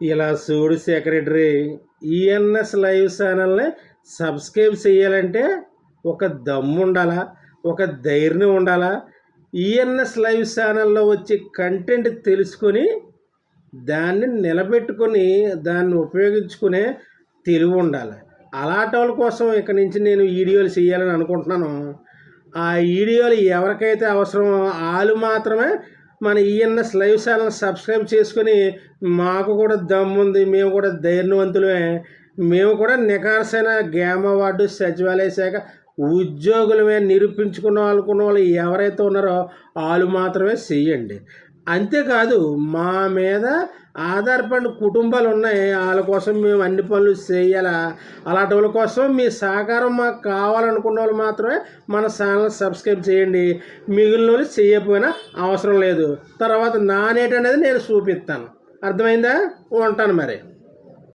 ఇలా చూడు secretary ENS live ఛానల్ని సబ్స్క్రైబ్ చేయాలంటే ఒక దమ్ము ఉండాలా ఒక ధైర్యం ఉండాలా? ఈఎన్ఎస్ లైవ్ ఛానల్లో వచ్చే కంటెంట్ తెలుసుకొని దాన్ని నిలబెట్టుకొని దాన్ని ఉపయోగించుకునే తెలివి ఉండాలి. అలాంటి వాళ్ళ కోసం ఇక నుంచి నేను వీడియోలు చేయాలని అనుకుంటున్నాను. ఆ వీడియోలు ఎవరికైతే అవసరమో వాళ్ళు మాత్రమే మన ఈఎన్ఎస్ లైవ్ ఛానల్ సబ్స్క్రైబ్ చేసుకొని మాకు కూడా దమ్ముంది మేము కూడా ధైర్యవంతులమే. మేము కూడా నికార్సైన గ్యామ్ అవార్డు సచివాలయ శాఖ ఉద్యోగులమే. నిరూపించుకున్న వాళ్ళు ఎవరైతే ఉన్నారో వాళ్ళు మాత్రమే చెయ్యండి అంతేకాదు మా మీద ఆధారపడిన కుటుంబాలు ఉన్నాయి వాళ్ళ కోసం మేము అన్ని పనులు చేయాలా? అలాంటి వాళ్ళ కోసం మీ సహకారం మాకు కావాలనుకున్న వాళ్ళు మాత్రమే మన ఛానల్ సబ్స్క్రైబ్ చేయండి. మిగిలిన వాళ్ళు చేయకపోయినా అవసరం లేదు. తర్వాత నానేటి అనేది నేను చూపిస్తాను. అర్థమైందా? ఉంటాను మరి.